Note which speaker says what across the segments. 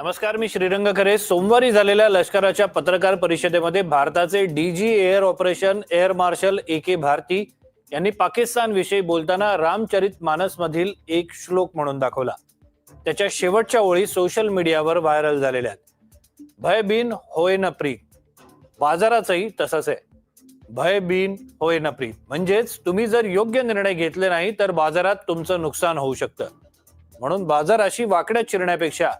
Speaker 1: नमस्कार मी श्रीरंग खरे. सोमवारी झालेल्या लष्कराच्या पत्रकार परिषदेमध्ये भारताचे DG air operation air marshal A K Bharti यांनी पाकिस्तान विषयी बोलताना रामचरित मानस मधील एक श्लोक म्हणून दाखवला. त्याच्या शेवटच्या ओळी सोशल मीडियावर व्हायरल झालेल्या आहेत. भय बिन होय न प्रीत. बाजाराचंही तसंच आहे. भय बिन होय न प्रीत. म्हणजेच तुम्ही जर योग्य निर्णय घेतले नाही तर बाजारात तुमचं नुकसान होऊ शकतं. म्हणून बाजाराशी वाकड्यात चिरण्यापेक्षा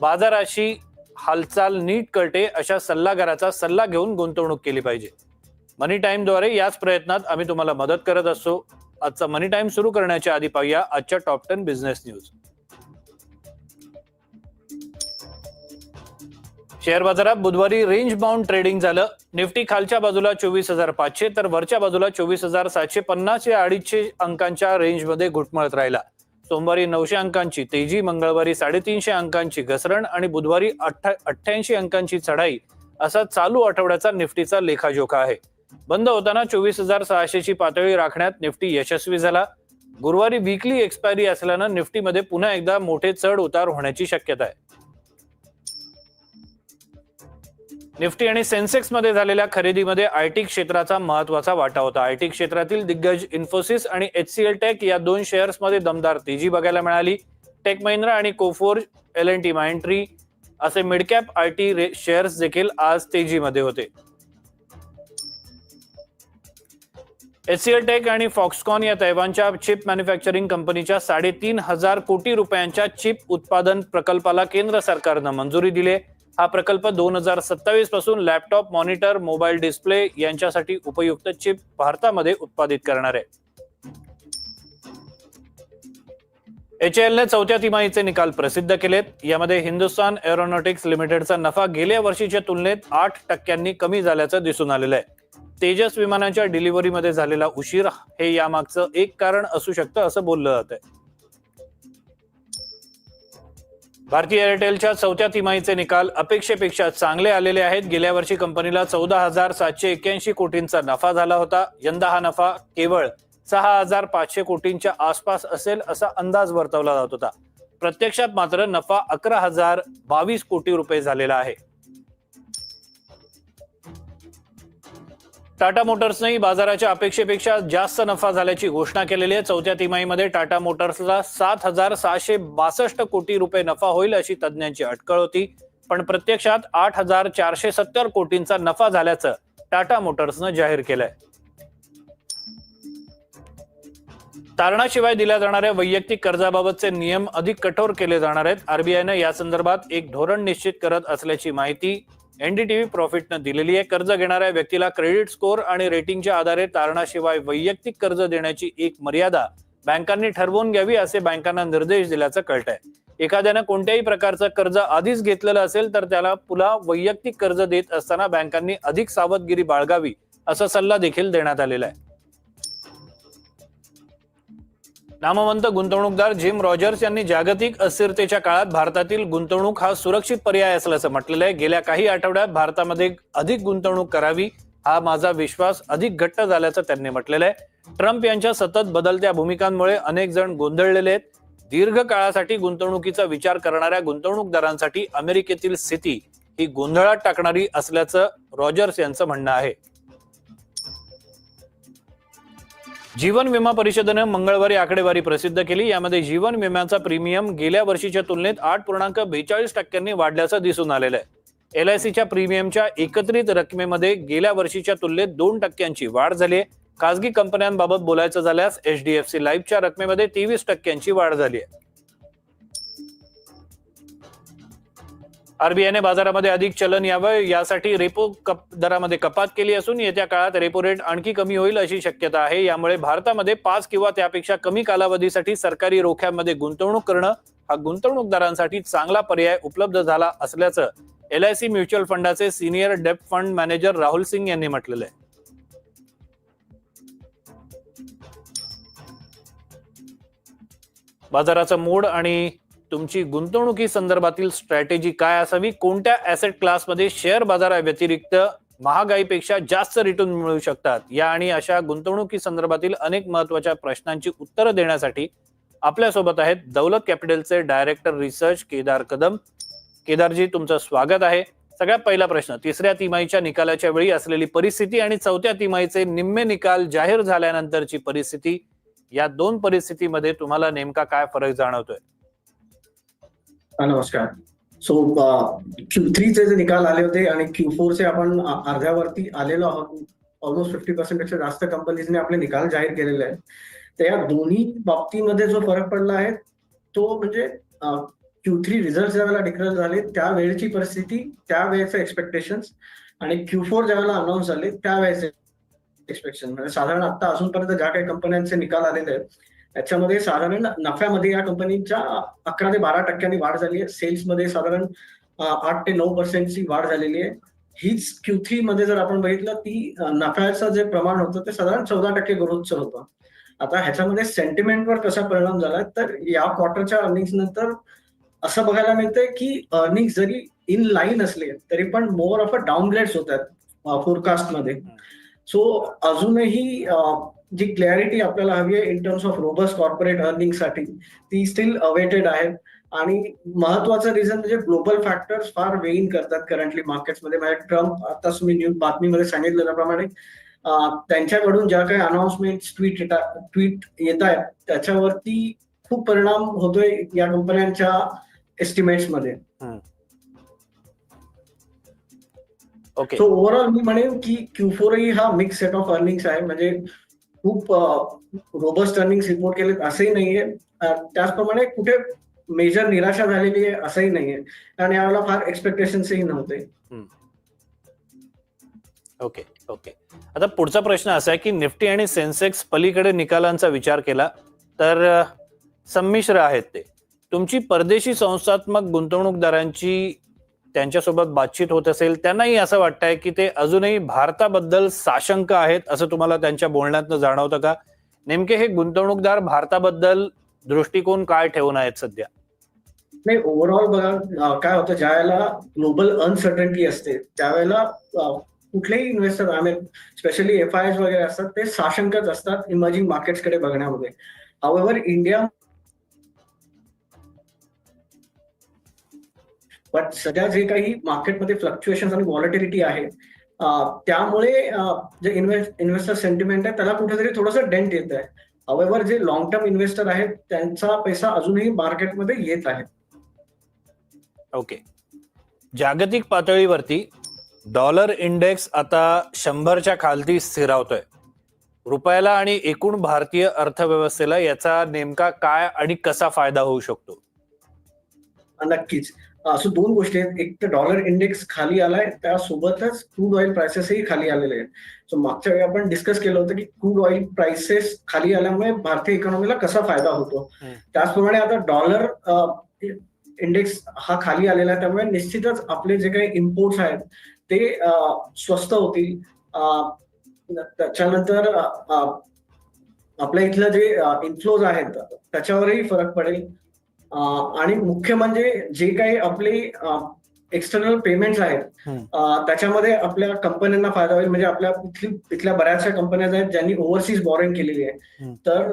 Speaker 1: बाजाराशी हालचाल नीट कळते अशा सल्लागाराचा सल्ला घेऊन गुंतवणूक केली पाहिजे. मनी टाईमद्वारे याच प्रयत्नात आम्ही तुम्हाला मदत करत असतो. आजचा मनी टाइम सुरू करण्याच्या आधी पाहूया आजच्या top ten business news. Share बाजारात बुधवारी रेंज बाउंड ट्रेडिंग झालं. निफ्टी खालच्या बाजूला चोवीस हजार पाचशे तर वरच्या बाजूला चोवीस हजार सातशे पन्नास या अडीचशे अंकांच्या रेंजमध्ये घुटमळत राहिला. सोमवारी नऊशे अंकांची तेजी मंगळवारी साडेतीनशे अंकांची घसरण आणि बुधवारी अठ्ठ्याऐंशी अंकांची चढाई असा चालू आठवड्याचा निफ्टीचा लेखाजोखा आहे. बंद होताना चोवीस हजार सहाशेची पातळी राखण्यात निफ्टी यशस्वी झाला. गुरुवारी विकली एक्सपायरी असल्यानं निफ्टीमध्ये पुन्हा एकदा मोठे चढ उतार होण्याची शक्यता आहे. निफ्टी आणि सेन्सेक्समध्ये झालेल्या खरेदीमध्ये आयटी क्षेत्राचा महत्त्वाचा वाटा होता. आयटी क्षेत्रातील दिग्गज इन्फोसिस आणि एच सी एल टेक या दोन शेअर्समध्ये दमदार तेजी बघायला मिळाली. टेक महिंद्रा आणि Coforge L N T Mindtree असे मिडकॅप आय टी शेअर्स देखील आज तेजीमध्ये होते. एच सी एल टेक आणि फॉक्सकॉन या तैवानच्या चिप मॅन्युफॅक्चरिंग कंपनीच्या साडेतीन हजार कोटी रुपयांच्या चिप उत्पादन प्रकल्पाला केंद्र सरकारनं मंजुरी दिली हा प्रकल्प दोन हजार सत्तावीसपासून लॅपटॉप मॉनिटर मोबाईल डिस्प्ले यांच्यासाठी उपयुक्त चिप भारतामध्ये उत्पादित करणार आहे. एच ने चौथ्या तिमाहीचे निकाल प्रसिद्ध केलेत. यामध्ये हिंदुस्थान एरोनॉटिक्स लिमिटेडचा नफा गेल्या वर्षीच्या तुलनेत आठ टक्क्यांनी कमी झाल्याचं दिसून आलेलं आहे. तेजस विमानाच्या डिलिव्हरीमध्ये झालेला उशीर हे यामागचं एक कारण असू शकतं असं बोललं जात भारतीय एअरटेलच्या चौथ्या तिमाहीचे निकाल अपेक्षेपेक्षा चांगले आलेले आहेत. गेल्या वर्षी कंपनीला चौदा हजार सातशे एक्क्याऐंशी कोटींचा नफा झाला होता. यंदा हा नफा केवळ सहा हजार पाचशे कोटींच्या आसपास असेल असा अंदाज वर्तवला जात होता. प्रत्यक्षात मात्र नफा अकरा हजार बावीस कोटी रुपये झालेला आहे. टाटा मोटर्सनेही बाजाराच्या अपेक्षेपेक्षा जास्त नफा झाल्याची घोषणा केलेली आहे. चौथ्या तिमाहीमध्ये टाटा मोटर्सला सात हजार सहाशे बासष्ट कोटी रुपये नफा होईल अशी तज्ज्ञांची अटकळ होती. पण प्रत्यक्षात आठ हजार चारशे सत्तर कोटींचा नफा झाल्याचं टाटा मोटर्सनं जाहीर केलंय. तारणाशिवाय दिल्या जाणाऱ्या वैयक्तिक कर्जाबाबतचे नियम अधिक कठोर केले जाणार आहेत. आरबीआयनं या संदर्भात एक धोरण निश्चित करत असल्याची माहिती एनडीटीव्ही प्रॉफिटनं दिलेली आहे. कर्ज घेणाऱ्या व्यक्तीला क्रेडिट स्कोअर आणि रेटिंगच्या आधारे तारणाशिवाय वैयक्तिक कर्ज देण्याची एक मर्यादा बँकांनी ठरवून घ्यावी असे बँकांना निर्देश दिल्याचं कळत आहे एखाद्यानं कोणत्याही प्रकारचं कर्ज आधीच घेतलेलं असेल तर त्याला पुन्हा वैयक्तिक कर्ज देत असताना बँकांनी अधिक सावधगिरी बाळगावी असा सल्ला देखील देण्यात आलेला आहे. नामवंत गुंतवणूकदार जिम रॉजर्स यांनी जागतिक अस्थिरतेच्या काळात भारतातील गुंतवणूक हा सुरक्षित पर्याय असल्याचं म्हटलेलं आहे. गेल्या काही आठवड्यात भारतामध्ये अधिक गुंतवणूक करावी हा माझा विश्वास अधिक घट्ट झाल्याचं त्यांनी म्हटलेलं आहे. ट्रम्प यांच्या सतत बदलत्या भूमिकांमुळे अनेक जण गोंधळलेले आहेत. दीर्घ काळासाठी गुंतवणुकीचा विचार करणाऱ्या गुंतवणूकदारांसाठी अमेरिकेतील स्थिती ही गोंधळात टाकणारी असल्याचं रॉजर्स यांचं म्हणणं आहे. जीवन विमा परिषदेनं मंगळवारी आकडेवारी प्रसिद्ध केली. यामध्ये जीवन विम्याचा प्रीमियम गेल्या वर्षीच्या तुलनेत आठ पूर्णांक बेचाळीस टक्क्यांनी वाढल्याचं दिसून आलेलं आहे. एल आय सीच्या प्रीमियमच्या एकत्रित रकमेमध्ये गेल्या वर्षीच्या तुलनेत दोन टक्क्यांची वाढ झाली आहे. खासगी कंपन्यांबाबत बोलायचं झाल्यास एच डी एफ सी लाईफच्या रकमेमध्ये तेवीस टक्क्यांची वाढ झाली आहे. आरबीआयने बाजारामध्ये अधिक चलन यावं यासाठी रेपो कप दरामध्ये कपात केली असून येत्या काळात रेपो रेट आणखी कमी होईल अशी शक्यता आहे. यामुळे भारतामध्ये पाच किंवा त्यापेक्षा कमी कालावधीसाठी सरकारी रोख्यांमध्ये गुंतवणूक करणं हा गुंतवणूकदारांसाठी चांगला पर्याय उपलब्ध झाला असल्याचं एल आय सी म्युच्युअल फंडाचे सिनियर डेप्ट फंड मॅनेजर राहुल सिंग यांनी म्हटलेलं आहे. बाजाराचा मूड आणि तुमची गुंतवणुकी संदर्भातील स्ट्रॅटेजी काय असावी? कोणत्या ऍसेट क्लासमध्ये शेअर बाजाराव्यतिरिक्त महागाईपेक्षा जास्त रिटर्न मिळू शकतात? या आणि अशा गुंतवणुकी संदर्भातील अनेक महत्त्वाच्या प्रश्नांची उत्तरं देण्यासाठी आपल्यासोबत आहेत दौलत कॅपिटलचे डायरेक्टर रिसर्च केदार कदम. केदारजी तुमचं स्वागत आहे. सगळ्यात पहिला प्रश्न तिसऱ्या तिमाहीच्या निकालाच्या वेळी असलेली परिस्थिती आणि चौथ्या तिमाहीचे निम्मे निकाल जाहीर झाल्यानंतरची परिस्थिती या दोन परिस्थितीमध्ये तुम्हाला नेमका काय फरक जाणवतोय?
Speaker 2: नमस्कार. सो क्यू थ्रीचे जे निकाल आले होते आणि क्यू फोरचे आपण अर्ध्यावरती आलेलो आहोत. ऑलमोस्ट फिफ्टी पर्सेंटपेक्षा जास्त कंपनीजने आपले निकाल जाहीर केलेले आहेत. तर या दोन्ही बाबतीमध्ये जो फरक पडला आहे तो म्हणजे क्यू थ्री रिझल्ट ज्यावेळेला डिक्लेअर झाले त्यावेळची परिस्थिती त्यावेळेचे एक्सपेक्टेशन आणि क्यू फोर ज्यावेळेला अनाऊन्स झाले त्यावेळेचे एक्सपेक्टेशन म्हणजे साधारण आता अजूनपर्यंत ज्या काही कंपन्यांचे निकाल आलेले आहेत त्याच्यामध्ये साधारण नफ्यामध्ये या कंपनीच्या अकरा ते बारा टक्क्यांनी वाढ झाली आहे. सेल्समध्ये साधारण आठ ते नऊ पर्सेंटची वाढ झालेली आहे. हीच क्यू थ्री मध्ये जर आपण बघितलं ती नफ्याचं जे प्रमाण होतं ते साधारण चौदा टक्के ग्रोथचं होतं. आता ह्याच्यामध्ये सेंटिमेंटवर कसा परिणाम झाला तर या क्वार्टरच्या अर्निंग्स नंतर असं बघायला मिळतंय की अर्निंग जरी इन लाईन असले तरी पण मोर ऑफ अ डाऊनग्रेड्स होत आहेत फोरकास्टमध्ये सो अजूनही जी क्लॅरिटी आपल्याला हवी आहे in terms of robust corporate अर्निंगसाठी ती स्टील अवेटेड आहे. आणि महत्वाचं रिझन म्हणजे ग्लोबल फॅक्टर्स फार वेईन करतात करंटली मार्केट्समध्ये म्हणजे ट्रम्प आता तुम्ही न्यूज बातमीमध्ये सांगितलेल्याप्रमाणे अं, त्यांच्याकडून ज्या काही अनाउन्समेंट ट्विट ट्विट येत आहेत त्याच्यावरती खूप परिणाम होतोय या कंपन्यांच्या एस्टिमेट्समध्ये.
Speaker 1: ओके
Speaker 2: सो ओव्हरऑल मी म्हणेन की क्यू फोरही हा मिक्स सेट ऑफ अर्निंग्स आहे. म्हणजे खूप रोबस्ट रनिंग रिपोर्ट केले असंही नाहीये. त्याचप्रमाणे कुठे मेजर निराशा झालेली आहे असंही नाहीये. आणि यावेळेला फार एक्सपेक्टेशन्सही नव्हते.
Speaker 1: ओके ओके आता पुढचा प्रश्न असा आहे की निफ्टी आणि सेन्सेक्स पलीकडे निकालांचा विचार केला तर संमिश्र आहेत ते. तुमची परदेशी संस्थात्मक गुंतवणूकदारांची त्यांच्यासोबत बातचीत होत असेल त्यांनाही असं वाटतंय की ते अजूनही भारताबद्दल साशंक आहेत असं तुम्हाला त्यांच्या बोलण्यातनं जाणवतं का? नेमके हे गुंतवणूकदार भारताबद्दल दृष्टिकोन काय ठेवून आहेत सध्या?
Speaker 2: नाही ओव्हरऑल बघा काय होतं ज्या वेळेला ग्लोबल अनसर्टन्टी असते त्यावेळेला कुठलेही investor I specially F I S वगैरे असतात ते साशंकच असतात इमर्जिंग मार्केट्सकडे बघण्यामध्ये. हावेवर इंडिया पण सध्या जे काही मार्केटमध्ये फ्लक्च्युएशन आणि व्हॉलिटिलिटी आहे त्यामुळे जे इन्व्हेस्ट इन्व्हेस्टर सेंटिमेंट आहे त्याला कुठेतरी थोडंसं डेंट येत आहे. हावेवर जे लॉंग टर्म इन्व्हेस्टर आहेत त्यांचा पैसा अजूनही मार्केटमध्ये येत आहे.
Speaker 1: ओके जागतिक पातळीवरती डॉलर इंडेक्स आता शंभरच्या खालती स्थिरावतोय. रुपयाला आणि एकूण भारतीय अर्थव्यवस्थेला याचा नेमका काय आणि कसा फायदा होऊ शकतो?
Speaker 2: नक्कीच. असं दोन गोष्टी आहेत. एक तर डॉलर इंडेक्स खाली आलाय त्यासोबतच क्रूड ऑइल प्राइसेसही खाली आलेले आहेत. सो मागच्या वेळी आपण डिस्कस केलं होतं की क्रूड ऑइल प्राइसेस खाली आल्यामुळे भारतीय इकॉनॉमीला कसा फायदा होतो. त्याचप्रमाणे आता डॉलर इंडेक्स हा खाली आलेला आहे त्यामुळे निश्चितच आपले जे काही इम्पोर्ट्स आहेत ते स्वस्त होतील. त्याच्यानंतर आपल्या इथलं जे इन्फ्लोज आहेत त्याच्यावरही फरक पडेल. आणि मुख्य म्हणजे जे काही आपले एक्सटर्नल पेमेंट्स आहेत त्याच्यामध्ये आपल्या कंपन्यांना फायदा होईल. म्हणजे आपल्या इथल्या बऱ्याचशा कंपन्या आहेत ज्यांनी ओव्हरसीज बॉरिंग केलेली आहे. तर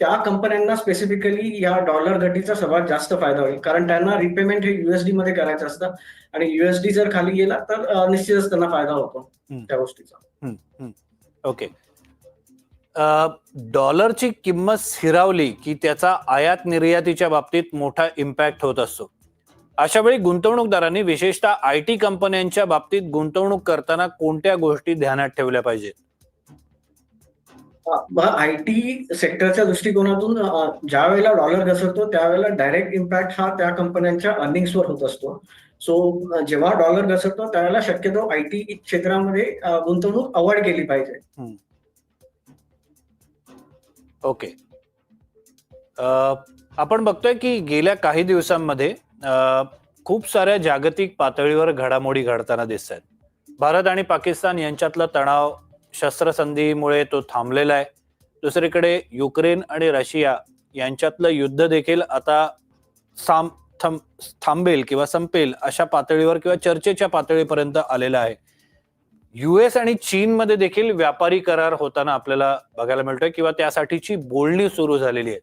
Speaker 2: त्या कंपन्यांना स्पेसिफिकली या डॉलर घटीचा सर्वात जास्त फायदा होईल. कारण त्यांना रिपेमेंट हे युएसडी मध्ये करायचं असतं. आणि युएसडी जर खाली गेला तर निश्चितच त्यांना फायदा होतो. त्या गोष्टीचा.
Speaker 1: ओके डॉलरची किंमत स्थिरावली की त्याचा आयात निर्यातीच्या बाबतीत मोठा इम्पॅक्ट होत असतो. अशा वेळी गुंतवणूकदारांनी विशेषतः आय टी कंपन्यांच्या बाबतीत गुंतवणूक करताना कोणत्या गोष्टी ध्यानात ठेवल्या पाहिजेत?
Speaker 2: आय टी सेक्टरच्या दृष्टिकोनातून ज्या वेळेला डॉलर घसरतो त्यावेळेला डायरेक्ट इम्पॅक्ट हा त्या कंपन्यांच्या अर्निंग्सवर होत असतो. सो जेव्हा डॉलर घसरतो त्यावेळेला शक्यतो आय टी क्षेत्रामध्ये गुंतवणूक अवॉइड केली पाहिजे.
Speaker 1: ओके. आपण बघतोय की गेल्या काही दिवसांमध्ये खूप साऱ्या जागतिक पातळीवर घडामोडी घडताना दिसत आहेत भारत आणि पाकिस्तान यांच्यातला तणाव शस्त्रसंधीमुळे तो थांबलेला आहे. दुसरीकडे युक्रेन आणि रशिया यांच्यातलं युद्ध देखील आता साम थांबेल किंवा संपेल अशा पातळीवर किंवा चर्चेच्या पातळीपर्यंत आलेला आहे. युएस आणि चीनमध्ये देखील व्यापारी करार होताना आपल्याला बघायला मिळतोय किंवा त्यासाठीची बोलणी सुरू झालेली आहे.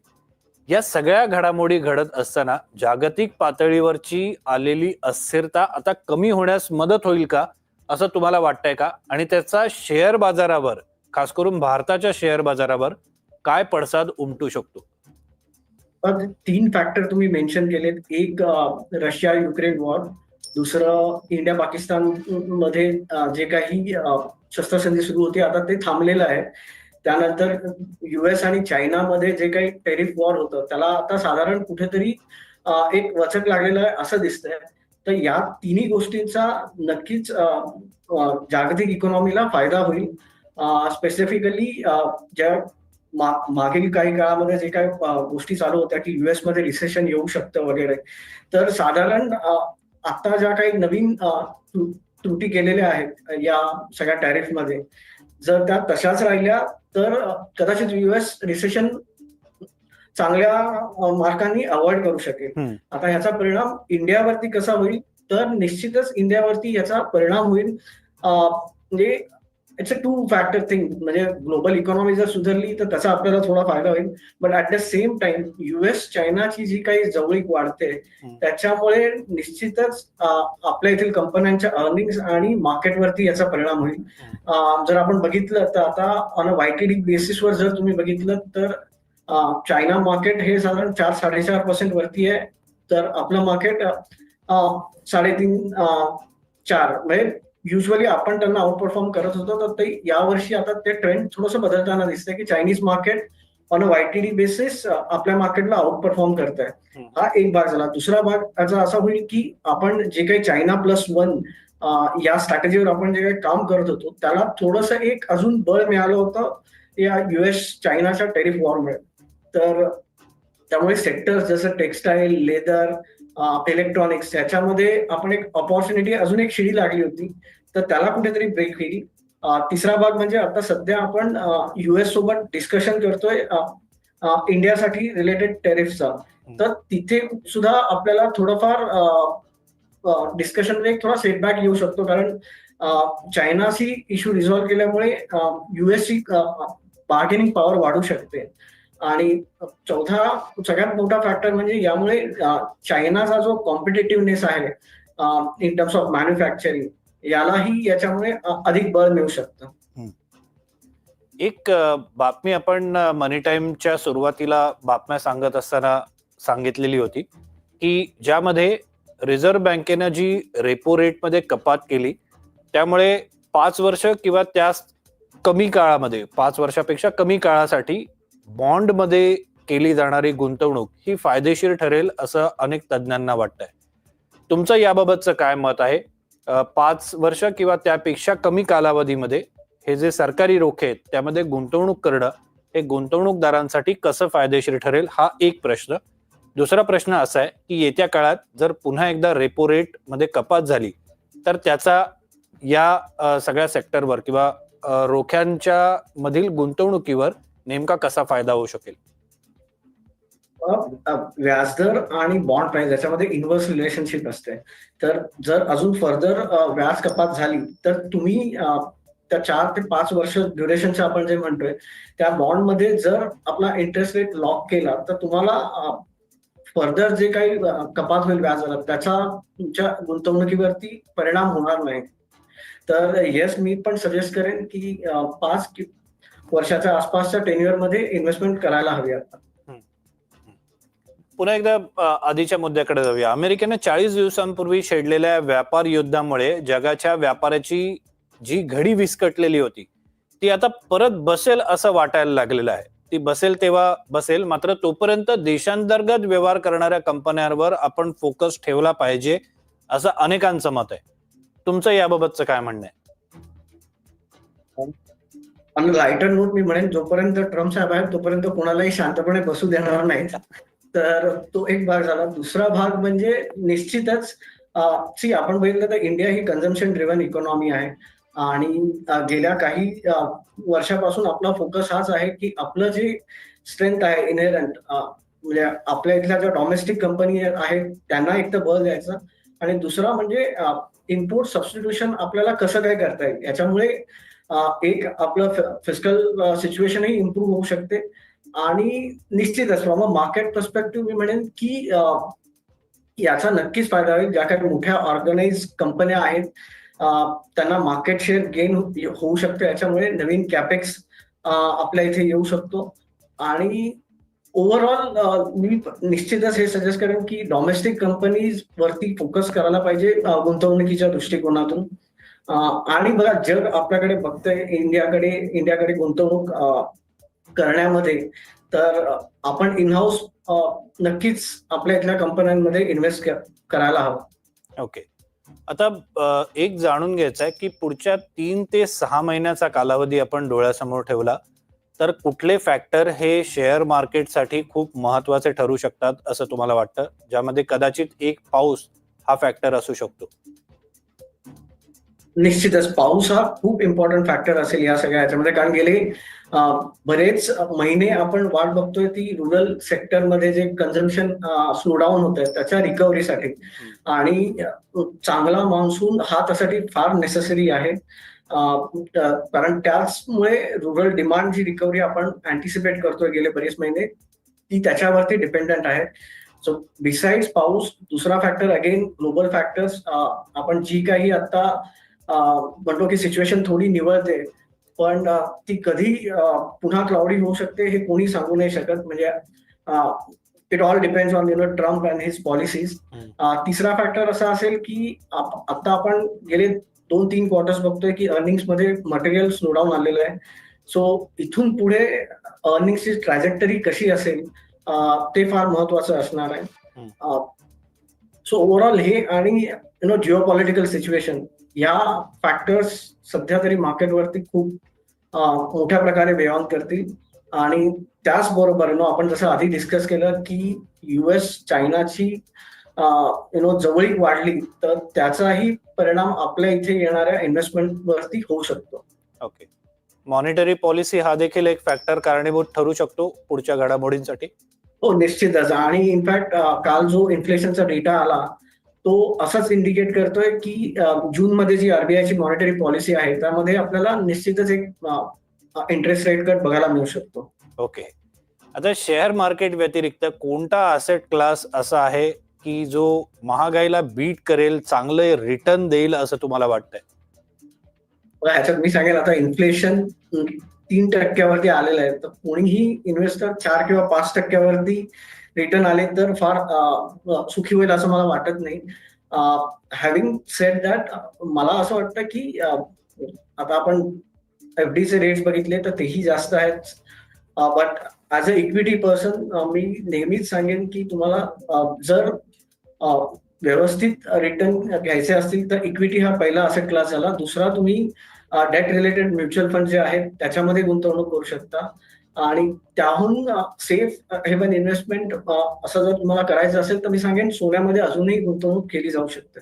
Speaker 1: या सगळ्या घडामोडी घडत असताना जागतिक पातळीवरची आलेली अस्थिरता आता कमी होण्यास मदत होईल का असं तुम्हाला वाटतंय का? आणि त्याचा शेअर बाजारावर खास करून भारताच्या शेअर बाजारावर काय पडसाद उमटू शकतो?
Speaker 2: तीन फॅक्टर तुम्ही मेन्शन केलेत. एक रशिया युक्रेन वॉर दुसरं इंडिया पाकिस्तानमध्ये जे काही शस्त्रसंधी सुरू होती आता ते थांबलेलं आहे. त्यानंतर युएस आणि चायनामध्ये जे काही टेरिफ वॉर होतं त्याला आता साधारण कुठेतरी एक वचक लागलेलं आहे असं दिसतंय. तर या तिन्ही गोष्टींचा नक्कीच जागतिक इकॉनॉमीला फायदा होईल. स्पेसिफिकली ज्या मा- मागील काही काळामध्ये जे काही गोष्टी चालू होत्या की युएसमध्ये रिसेशन येऊ शकतं वगैरे. तर साधारण आता ज्या काही नवीन त्रुटी केलेल्या आहेत या सगळ्या टॅरिफमध्ये जर त्या तशाच राहिल्या तर कदाचित युएस रिसेशन चांगल्या अ, मार्गांनी अवॉइड करू शकेल. आता ह्याचा परिणाम इंडियावरती कसा होईल तर निश्चितच इंडियावरती याचा परिणाम होईल म्हणजे it's a two factor thing म्हणजे ग्लोबल इकॉनॉमी जर सुधारली तर त्याचा आपल्याला थोडा फायदा होईल. But at the same time US चायनाची जी काही जवळीक वाढते. त्याच्यामुळे निश्चितच आपल्या येथील कंपन्यांच्या अर्निंग आणि मार्केटवरती याचा परिणाम होईल. जर आपण बघितलं तर आता ऑन अ वायटीडी बेसिसवर जर तुम्ही बघितलं तर चायना मार्केट हे साधारण चार साडेचार पर्सेंट वरती आहे. तर आपलं मार्केट साडेतीन चार. म्हणजे युजली आपण त्यांना आउट परफॉर्म करत होतो तर ते यावर्षी आता ते ट्रेंड थोडंसं बदलताना दिसतंय की Chinese market on a YTD basis आपल्या मार्केटला आउट परफॉर्म करत आहे. हा एक भाग झाला. दुसरा भाग त्याचा असा होईल की आपण जे काही चायना प्लस वन या स्ट्रॅटेजीवर आपण जे काही काम करत होतो त्याला थोडस एक अजून बळ मिळालं होतं या युएस चायनाच्या टेरिफ वॉरमुळे तर त्यामुळे सेक्टर्स जसं टेक्सटाईल लेदर इलेक्ट्रॉनिक्स याच्यामध्ये आपण एक ऑपॉर्च्युनिटी अजून एक शिडी लागली होती. तर त्याला कुठेतरी ब्रेक होईल तिसरा भाग म्हणजे आता सध्या आपण युएस सोबत डिस्कशन करतोय इंडियासाठी रिलेटेड टेरिफचा तर तिथे सुद्धा आपल्याला थोडंफार डिस्कशन एक थोडा सेटबॅक येऊ शकतो. कारण चायनाशी इश्यू रिझॉल्व्ह केल्यामुळे युएसची बार्गेनिंग पॉवर वाढू शकते. आणि चौथा सगळ्यात मोठा फॅक्टर म्हणजे यामुळे चायनाचा जो कॉम्पिटेटिव्हनेस आहे इन टर्म्स ऑफ मॅन्युफॅक्चरिंग यालाही याच्यामुळे अधिक बळ मिळू शकतं.
Speaker 1: एक बातमी आपण मनी टाइमच्या सुरुवातीला बातम्या सांगत असताना सांगितलेली होती की ज्यामध्ये रिझर्व्ह बँकेनं जी रेपो रेटमध्ये कपात केली त्यामुळे पाच वर्ष किंवा त्या कमी काळामध्ये पाच वर्षापेक्षा कमी काळासाठी बॉन्डमध्ये केली जाणारी गुंतवणूक ही फायदेशीर ठरेल असं अनेक तज्ज्ञांना वाटतंय. तुमचं याबाबतचं काय मत आहे? पाच वर्ष किंवा त्यापेक्षा कमी कालावधीमध्ये हे जे सरकारी रोखे आहेत त्यामध्ये गुंतवणूक करणं हे गुंतवणूकदारांसाठी कसं फायदेशीर ठरेल हा एक प्रश्न. दुसरा प्रश्न असा आहे की येत्या काळात जर पुन्हा एकदा रेपो रेटमध्ये कपात झाली तर त्याचा या सगळ्या सेक्टरवर किंवा रोख्यांच्या मधील गुंतवणुकीवर नेमका कसा फायदा होऊ शकेल?
Speaker 2: व्याजदर आणि बॉन्ड प्राइस याच्यामध्ये इन्व्हर्स रिलेशनशिप असते. तर जर अजून फर्दर व्याज कपात झाली तर तुम्ही त्या चार ते पाच वर्ष ड्युरेशनचं आपण जे म्हणतोय त्या बॉन्डमध्ये जर आपला इंटरेस्ट रेट लॉक केला तर तुम्हाला फर्दर जे काही कपात होईल व्याजाला त्याचा तुमच्या गुंतवणुकीवरती परिणाम होणार नाही. तर येस मी पण सजेस्ट करेन की पाच वर्षाच्या आसपासच्या टेन्युअरमध्ये इन्व्हेस्टमेंट करायला हवी आता.
Speaker 1: पुन्हा एकदा आधीच्या मुद्द्याकडे जाऊया. अमेरिकेने चाळीस दिवसांपूर्वी छेडलेल्या व्यापार युद्धामुळे जगाच्या व्यापाराची जी घडी विस्कटलेली होती ती आता परत बसेल असं वाटायला लागलेलं आहे. ती बसेल तेव्हा बसेल मात्र तोपर्यंत देशांतर्गत व्यवहार करणाऱ्या कंपन्यांवर आपण फोकस ठेवला पाहिजे असं अनेकांचं मत आहे. तुमचं याबाबतचं काय म्हणणं आहे?
Speaker 2: आणि लायटर नोट मी म्हणेन जोपर्यंत ट्रम्प साहेब आहेत तोपर्यंत कोणालाही शांतपणे बसू देणार नाहीत तर तो एक भाग झाला. दुसरा भाग म्हणजे निश्चितच सी आपण बघितलं तर इंडिया ही कन्झम्पशन ड्रिव्हन इकॉनॉमी आहे. आणि गेल्या काही वर्षापासून आपला फोकस हाच आहे की आपलं जे स्ट्रेंथ आहे इनहेरंट म्हणजे आपल्या इथल्या ज्या डॉमेस्टिक कंपनी आहेत त्यांना एक तर बळ द्यायचं. आणि दुसरा म्हणजे इम्पोर्ट सबस्टिट्यूशन आपल्याला कसं काय करता येईल? याच्यामुळे एक आपलं फिजिकल सिच्युएशनही इम्प्रूव्ह होऊ शकते. आणि निश्चितच फ्रॉम अ मार्केट पर्स्पेक्टिव्ह मी म्हणेन की याचा नक्कीच फायदा होईल. ज्या काही मोठ्या ऑर्गनाइज कंपन्या आहेत त्यांना मार्केट शेअर गेन होऊ शकतो. याच्यामुळे नवीन कॅपेक्स आपल्या इथे येऊ शकतो. आणि ओव्हरऑल मी निश्चितच हे सजेस्ट करेन की डॉमेस्टिक कंपनीज वरती फोकस करायला पाहिजे गुंतवणुकीच्या दृष्टिकोनातून. आणि बघा जग आपल्याकडे बघतंय इंडियाकडे इंडियाकडे गुंतवणूक करण्यामध्ये तर आपण इनहाऊस नक्कीच आपल्या इथल्या कंपन्यांमध्ये इन्व्हेस्ट करायला हवं.
Speaker 1: ओके आता एक जाणून घ्यायचं आहे की पुढच्या तीन ते सहा महिन्याचा कालावधी आपण डोळ्यासमोर ठेवला तर कुठले फॅक्टर हे शेअर मार्केटसाठी खूप महत्त्वाचे ठरू शकतात असं तुम्हाला वाटतं? ज्यामध्ये कदाचित एक पाऊस हा फॅक्टर असू शकतो.
Speaker 2: निश्चितच पाऊस हा खूप इम्पॉर्टंट फॅक्टर असेल या सगळ्या ह्याच्यामध्ये कारण गेले बरेच महिने आपण वाट बघतोय ती रुरल सेक्टरमध्ये जे कन्झम्पशन स्लो डाऊन होत आहे त्याच्या रिकव्हरीसाठी आणि चांगला मान्सून हा त्यासाठी फार नेसेसरी आहे. कारण त्याचमुळे रुरल डिमांड जी रिकव्हरी आपण अँटिसिपेट करतोय गेले बरेच महिने ती त्याच्यावरती डिपेंडंट आहे. सो बिसाइड्स पाऊस दुसरा फॅक्टर अगेन ग्लोबल फॅक्टर्स आपण जी काही आता म्हणतो की सिच्युएशन थोडी निवळते पण ती कधी पुन्हा क्लाउडी होऊ शकते हे कोणी सांगू नाही शकत. म्हणजे it all depends on you know Trump and his policies. तिसरा फॅक्टर असा असेल की आता आपण गेले दोन तीन क्वार्टर्स बघतोय की अर्निंग्समध्ये मटेरियल स्लो डाऊन आलेलं आहे. सो इथून पुढे अर्निंगची ट्रॅजेक्टरी कशी असेल ते फार महत्वाचं असणार आहे. सो ओव्हरऑल हे आणि you know geopolitical situation या फॅक्टर्स सध्या तरी मार्केटवरती खूप मोठ्या प्रकारे वेऑन करतील. आणि त्याचबरोबर नो आपण जसं आधी डिस्कस केलं की युएस चायनाची यु नो जवळीक वाढली तर त्याचाही परिणाम आपल्या इथे येणाऱ्या इन्व्हेस्टमेंट वरती होऊ शकतो.
Speaker 1: ओके मॉनिटरी पॉलिसी हा देखील एक फॅक्टर कारणीभूत ठरू शकतो पुढच्या घडामोडींसाठी.
Speaker 2: हो निश्चितच. आणि इनफॅक्ट काल जो इन्फ्लेशनचा डेटा आला तो असंच इंडिकेट करतोय की जून मध्ये जी आरबीआयची मॉनिटरी पॉलिसी आहे त्यामध्ये आपल्याला निश्चितच एक इंटरेस्ट रेट कट बघायला मिळू शकतो.
Speaker 1: ओके आता शेअर मार्केट व्यतिरिक्त कोणता असेट क्लास असा आहे की जो महागाईला बीट करेल चांगले रिटर्न देईल असं तुम्हाला वाटतंय?
Speaker 2: ह्याच्यात मी सांगेल आता इन्फ्लेशन तीन टक्क्यावरती आलेलं आहे. तर कोणीही इन्व्हेस्टर चार किंवा पाच टक्क्यावरती रिटर्न आले तर फार सुखी होईल असं मला वाटत नाही. हॅव्हिंग सेट दॅट मला असं वाटतं की आता आपण एफ डीचे रेट्स बघितले तर तेही जास्त आहेत. But as a equity person मी नेहमीच सांगेन की तुम्हाला जर व्यवस्थित रिटर्न घ्यायचे असतील तर इक्विटी हा पहिला असेट क्लास झाला. दुसरा तुम्ही डेट रिलेटेड म्युच्युअल फंड जे आहेत त्याच्यामध्ये गुंतवणूक करू शकता. आणि त्याहून सेफ हेवन इन्व्हेस्टमेंट असं जर तुम्हाला करायचं असेल तर मी सांगेन सोन्यामध्ये अजूनही गुंतवणूक केली जाऊ शकते.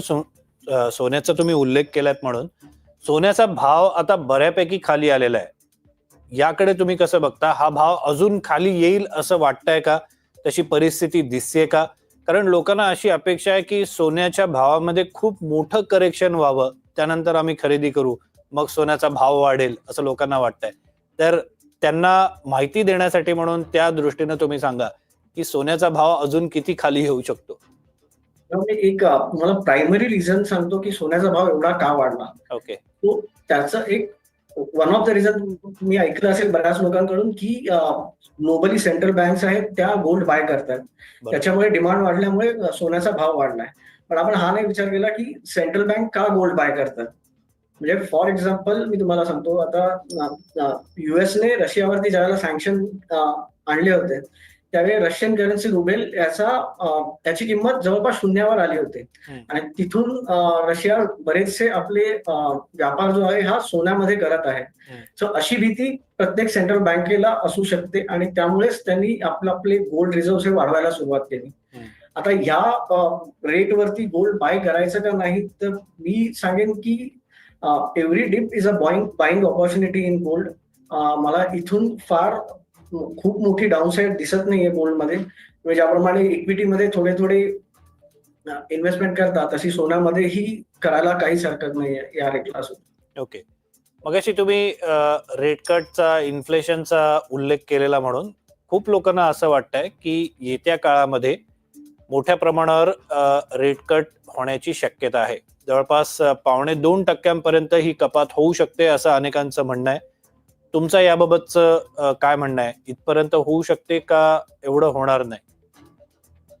Speaker 1: सो- सोन्याचा तुम्ही उल्लेख केलात म्हणून. सोन्याचा भाव आता बऱ्यापैकी खाली आलेला आहे. याकडे तुम्ही कसं बघता? हा भाव अजून खाली येईल असं वाटतंय का? तशी परिस्थिती दिसते का? कारण लोकांना अशी अपेक्षा आहे की सोन्याच्या भावामध्ये खूप मोठं करेक्शन व्हावं त्यानंतर आम्ही खरेदी करू मग सोन्याचा भाव वाढेल असं लोकांना वाटतंय. तर त्यांना माहिती देण्यासाठी म्हणून त्या दृष्टीने तुम्ही सांगा की सोन्याचा भाव अजून किती खाली येऊ शकतो?
Speaker 2: तर मी एक तुम्हाला प्रायमरी रिझन सांगतो की सोन्याचा भाव एवढा का वाढला?
Speaker 1: ओके
Speaker 2: त्याचं एक वन ऑफ द रिझन तुम्ही ऐकलं असेल बऱ्याच लोकांकडून की ग्लोबली सेंट्रल बँक्स आहेत त्या गोल्ड बाय करतात. त्याच्यामुळे डिमांड वाढल्यामुळे सोन्याचा भाव वाढलाय. पण आपण हा नाही विचार केला की सेंट्रल बँक का गोल्ड बाय करतात? म्हणजे फॉर एक्झाम्पल मी तुम्हाला सांगतो आता युएसने रशियावरती ज्यावेळेला सँक्शन आणले होते त्यावेळी रशियन करन्सी रुबेल याचा त्याची किंमत जवळपास शून्यावर आली होती. आणि तिथून रशिया बरेचसे आपले व्यापार जो आहे हा सोन्यामध्ये करत आहे. सो अशी भीती प्रत्येक सेंट्रल बँकेला असू शकते आणि त्यामुळेच त्यांनी आपलं आपले गोल्ड रिझर्व हे वाढवायला सुरुवात केली. आता या रेटवरती गोल्ड बाय करायचं का नाही तर मी सांगेन की every dip is a buying buying opportunity in gold मला इथून फार खूप मोठी डाऊनसाईड दिसत नाहीये गोल्डमध्ये म्हणजे ज्याप्रमाणे इक्विटीमध्ये थोडे थोडे uh, इन्व्हेस्टमेंट करतात तशी सोन्यामध्येही करायला काहीच हरकत नाहीये या रेटला
Speaker 1: ओके मगाशी तुम्ही रेट कटचा इन्फ्लेशनचा उल्लेख केलेला म्हणून खूप लोकांना असं वाटतंय की येत्या काळामध्ये मोठ्या प्रमाणावर uh, रेट कट होण्याची शक्यता आहे. जवळपास पावणे दोन टक्क्यांपर्यंत ही कपात होऊ शकते असं अनेकांचं म्हणणं आहे. तुमचं याबाबतचं काय म्हणणं आहे? इथपर्यंत होऊ शकते का? एवढं होणार नाही.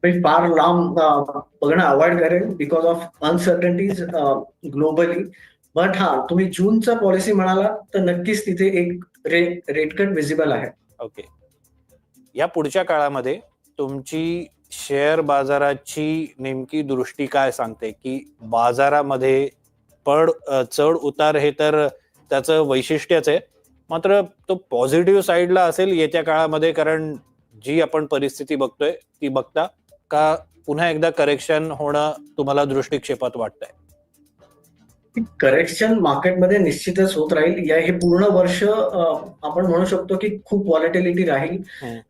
Speaker 2: मी फार लांब बघणं अवॉइड करेन because of uncertainties globally but हा तुम्ही जूनचा पॉलिसी म्हणाला तर नक्कीच तिथे एक रेट कट विजिबल आहे.
Speaker 1: ओके या पुढच्या काळामध्ये तुमची शेअर बाजाराची नेमकी दृष्टी काय सांगते? की बाजारामध्ये पड चढ उतार हे तर त्याचं वैशिष्ट्यच आहे. मात्र तो पॉझिटिव्ह साईडला असेल येत्या काळामध्ये कारण जी आपण परिस्थिती बघतोय ती बघता का पुन्हा एकदा करेक्शन होणं तुम्हाला दृष्टिक्षेपात वाटतंय?
Speaker 2: करेक्शन मार्केटमध्ये निश्चितच होत राहील. या हे पूर्ण वर्ष आपण म्हणू शकतो की खूप व्हॉलेटिलिटी राहील.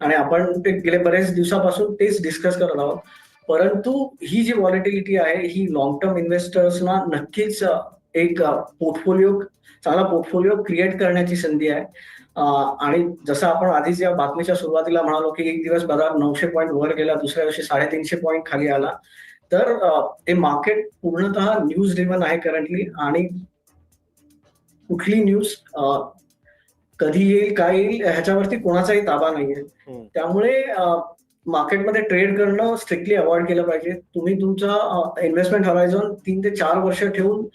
Speaker 2: आणि आपण ते गेले बरेच दिवसापासून तेच डिस्कस करत आहोत. परंतु ही जी व्हॉलेटिलिटी आहे ही लॉंग टर्म इन्व्हेस्टर्सना नक्कीच एक पोर्टफोलिओ चांगला पोर्टफोलिओ क्रिएट करण्याची संधी आहे. आणि जसं आपण आधीच या बातमीच्या सुरुवातीला म्हणालो की एक दिवस बाजार नऊशे पॉईंट वर गेला दुसऱ्या दिवशी साडेतीनशे पॉईंट खाली आला. तर ते मार्केट पूर्णतः न्यूज ड्रिव्हन आहे करंटली आणि कुठली न्यूज कधी येईल काय येईल ह्याच्यावरती कोणाचाही ताबा नाहीये. त्यामुळे मार्केटमध्ये ट्रेड करणं स्ट्रिक्टली अवॉइड केलं पाहिजे तुम्ही तुमचा इन्व्हेस्टमेंट हॉरायझॉन तीन ते चार वर्ष ठेवून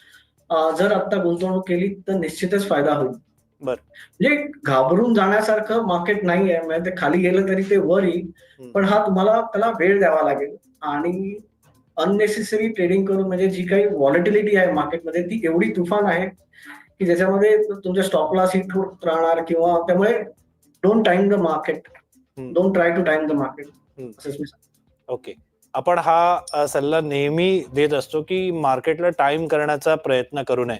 Speaker 2: जर आता गुंतवणूक केली तर निश्चितच फायदा होईल
Speaker 1: बर.
Speaker 2: म्हणजे घाबरून जाण्यासारखं मार्केट नाही आहे म्हणजे ते खाली गेलं तरी ते वर येईल. पण हा तुम्हाला त्याला वेळ द्यावा लागेल आणि अननेसेसरी ट्रेडिंग करून म्हणजे जी काही व्हॉलेटिलिटी आहे मार्केटमध्ये ती एवढी तुफान आहे की ज्याच्यामध्ये तुमच्या स्टॉप लॉस हिट होत राहणार किंवा त्यामुळे don't time the market. Don't try to time the market.
Speaker 1: Okay आपण हा सल्ला नेहमी देत असतो की मार्केटला टाइम करण्याचा प्रयत्न करू नये.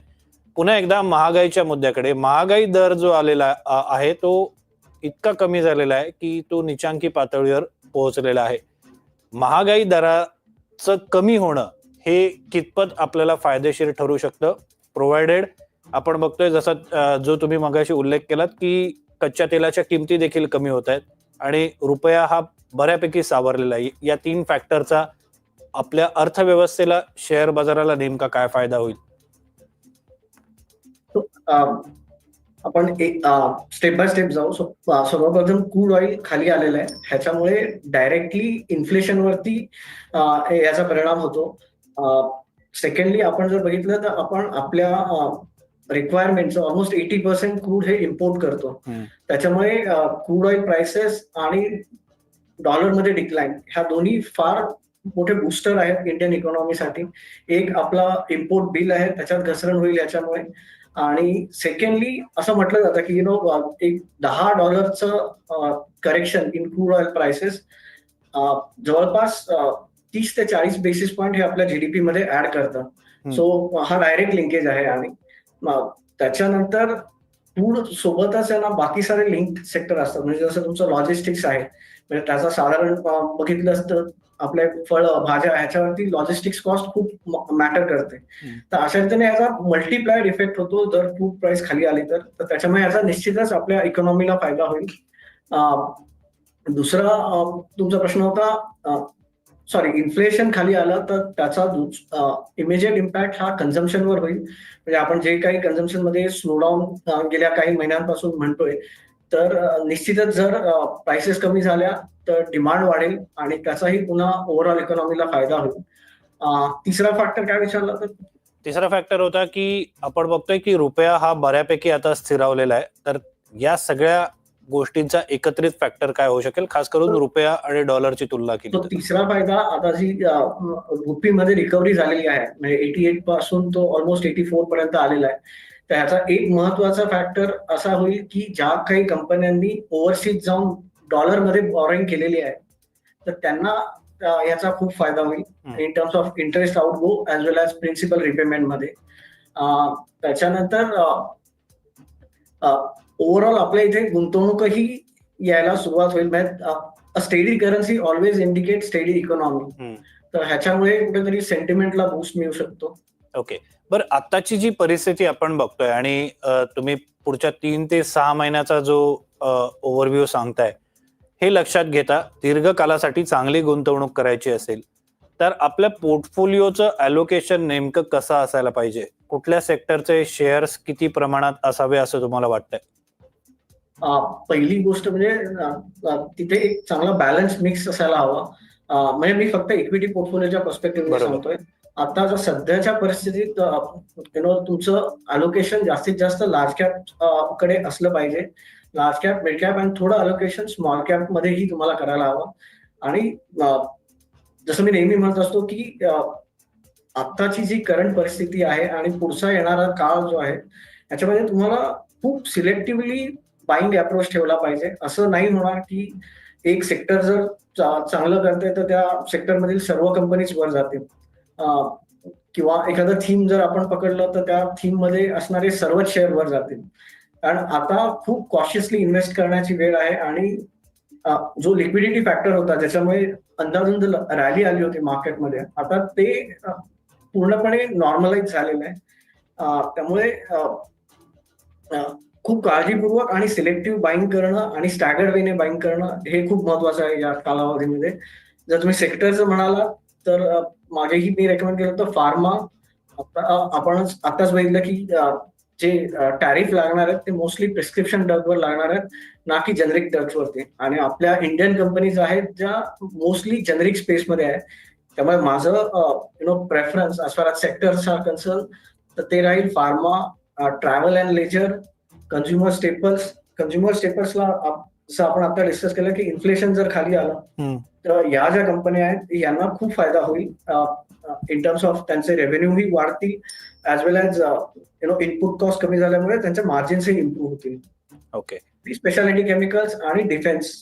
Speaker 1: पुन्हा एकदा महागाईच्या मुद्द्याकडे. महागाई दर जो आलेला आहे तो इतका कमी झालेला आहे की तो निचांकी पातळीवर पोहोचलेला आहे. महागाई च कमी होणं हे कितपत आपल्याला फायदेशीर ठरू शकतं? प्रोव्हायडेड आपण बघतोय जसा जो तुम्ही मगाशी उल्लेख केलात की कच्च्या तेलाच्या किमती देखील कमी होत आहेत आणि रुपया हा बऱ्यापैकी सावरलेला आहे. या तीन फॅक्टरचा आपल्या अर्थव्यवस्थेला शेअर बाजाराला नेमका काय फायदा होईल?
Speaker 2: आपण स्टेप बाय स्टेप जाऊ. सो सर्वप्रथम क्रूड ऑइल खाली आलेलं आहे. ह्याच्यामुळे डायरेक्टली इन्फ्लेशनवरती अं, याचा परिणाम होतो. सेकंडली आपण जर बघितलं तर आपण आपल्या रिक्वायरमेंटचं ऑलमोस्ट एटी पर्सेंट क्रूड हे इम्पोर्ट करतो. त्याच्यामुळे क्रूड ऑइल प्राइसेस आणि डॉलरमध्ये डिक्लाईन ह्या दोन्ही फार मोठे बुस्टर आहेत इंडियन इकॉनॉमीसाठी एक आपला इम्पोर्ट बिल आहे त्याच्यात घसरण होईल याच्यामुळे. आणि सेकंडली असं म्हटलं जातं की यु नो एक दहा डॉलरचं correction in crude oil prices जवळपास तीस ते चाळीस बेसिस पॉईंट हे आपल्या जीडीपी मध्ये ऍड करतं. सो हा डायरेक्ट लिंकेज आहे आणि त्याच्यानंतर फूड सोबतच आहे ना बाकी सारे लिंक सेक्टर असतात. म्हणजे जसं तुमचं लॉजिस्टिक्स आहे म्हणजे त्याचा साधारण बघितलं असतं आपल्या फळ भाज्या ह्याच्यावरती लॉजिस्टिक्स कॉस्ट खूप मॅटर करते. तर अशा रीतीने याचा मल्टीप्लायड इफेक्ट होतो. जर फूड प्राइस खाली आली तर त्याच्यामुळे याचा निश्चितच आपल्या इकॉनॉमीला फायदा होईल. दुसरा तुमचा प्रश्न होता सॉरी इन्फ्लेशन खाली आलं तर त्याचा इमिजिएट इम्पॅक्ट हा कन्झम्पनवर होईल. म्हणजे आपण जे काही कन्झम्पनमध्ये स्लोडाऊन गेल्या काही महिन्यांपासून म्हणतोय तर निश्चितच जर प्राइसेस कमी झाल्या तर डिमांड वाढेल आणि त्याचाही पुन्हा ओव्हरऑल इकॉनॉमीला फायदा होईल. तिसरा फॅक्टर काय विचारला तर?
Speaker 1: तिसरा फॅक्टर होता की आपण बघतोय की रुपया हा बऱ्यापैकी आता स्थिरावलेला आहे. तर या सगळ्या गोष्टींचा एकत्रित फॅक्टर काय होऊ शकेल? खास करून रुपया आणि डॉलरची तुलना केली.
Speaker 2: तिसरा फायदा आता जी रुपीमध्ये रिकव्हरी झालेली आहे. म्हणजे एटी एटपासून तो ऑलमोस्ट एटी फोर पर्यंत आलेला आहे. तर ह्याचा एक महत्त्वाचा फॅक्टर असा होईल की ज्या काही कंपन्यांनी ओव्हरसीज जाऊन डॉलरमध्ये बॉरोइंग केलेली आहे तर त्यांना याचा खूप फायदा होईल. In terms of interest outgo as well as principal रिपेमेंटमध्ये. त्याच्यानंतर ओव्हरऑल आपल्या इथे गुंतवणूकही यायला सुरुवात होईल. Steady currency always indicate steady economy. तर ह्याच्यामुळे कुठेतरी सेंटिमेंटला बूस्ट मिळू शकतो.
Speaker 1: ओके बरं आत्ताची जी परिस्थिती आपण बघतोय आणि तुम्ही पुढच्या तीन ते सहा महिन्याचा जो ओव्हरव्ह्यू सांगताय हे लक्षात घेता दीर्घकालासाठी चांगली गुंतवणूक करायची असेल तर आपल्या पोर्टफोलिओचं अलोकेशन नेमकं कसं असायला पाहिजे? कुठल्या सेक्टरचे शेअर्स किती प्रमाणात असावे असं तुम्हाला वाटतंय?
Speaker 2: पहिली गोष्ट म्हणजे तिथे एक चांगला बॅलन्स मिक्स असायला हवा. म्हणजे मी फक्त इक्विटी पोर्टफोलिओच्या पर्स्पेक्टिव्ह. सांगतोय. आता जर सध्याच्या परिस्थितीत यु नो तुमचं अलोकेशन जास्तीत जास्त लार्ज कॅपकडे असलं पाहिजे. लार्ज कॅप मिड कॅप आणि थोडं अलोकेशन स्मॉल कॅप मध्येही तुम्हाला करायला हवं. आणि जसं मी नेहमी म्हणत असतो की आत्ताची जी करंट परिस्थिती आहे आणि पुढचा येणारा काळ जो आहे याच्यामध्ये तुम्हाला खूप सिलेक्टिव्हली बाईंग अप्रोच ठेवला पाहिजे. असं नाही होणार की एक सेक्टर जर चांगलं करते तर त्या सेक्टरमधील सर्व कंपनीज वर जातील. किंवा एखादं थीम जर आपण पकडलं तर त्या थीममध्ये असणारे सर्वच शेअर वर जातील. कारण आता खूप कॉशियसली इन्व्हेस्ट करण्याची वेळ आहे आणि जो लिक्विडिटी फॅक्टर होता ज्याच्यामुळे अंदाजून रॅली आली होती मार्केटमध्ये आता ते पूर्णपणे नॉर्मलाइज झालेलं आहे. त्यामुळे खूप काळजीपूर्वक आणि सिलेक्टिव्ह बाईंग करणं आणि स्टॅगर्ड वेने बाईंग करणं हे खूप महत्वाचं आहे या कालावधीमध्ये. जर तुम्ही सेक्टरचं म्हणाला तर अं, मागेही मी रेकमेंड केलं होतं फार्मा आपण आताच बघितलं की जे टॅरिफ लागणार आहेत ते मोस्टली प्रिस्क्रिप्शन ड्रगवर लागणार आहेत ना की जनरिक ड्रग्सवरती आणि आपल्या इंडियन कंपनीज आहेत ज्या मोस्टली जनरिक स्पेसमध्ये आहेत. त्यामुळे माझं you know preference as far sectors are concern तर ते राहील pharma travel and leisure consumer staples consumer स्टेपल्सला जसं आपण आता डिस्कस केलं की इन्फ्लेशन जर खाली आलं. तर या ज्या कंपन्या आहेत यांना खूप फायदा होईल. इन टर्म्स ऑफ त्यांचे रेव्हेन्यूही वाढतील as well as you know input cost कमी झाल्यामुळे त्यांचे मार्जिन्सही इम्प्रूव्ह होतील.
Speaker 1: ओके
Speaker 2: स्पेशालिटी केमिकल्स आणि डिफेन्स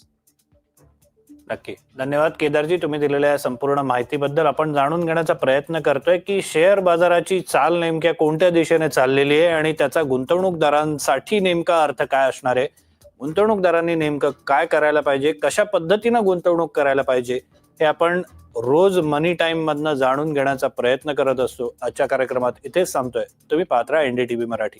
Speaker 1: नक्की. धन्यवाद केदारजी. तुम्ही दिलेल्या संपूर्ण माहितीबद्दल आपण जाणून घेण्याचा प्रयत्न करतोय की शेअर बाजाराची चाल नेमक्या कोणत्या दिशेने चाललेली आहे आणि त्याचा गुंतवणूकदारांसाठी नेमका अर्थ काय असणार आहे? गुंतवणूकदारांनी नेमकं काय करायला पाहिजे? कशा पद्धतीनं गुंतवणूक करायला पाहिजे? हे आपण रोज मनी टाइम मधनं जाणून घेण्याचा प्रयत्न करत असतो. आजच्या कार्यक्रमात इथेच सांगतोय तुम्ही पात्रा एनडीटीव्ही मराठी.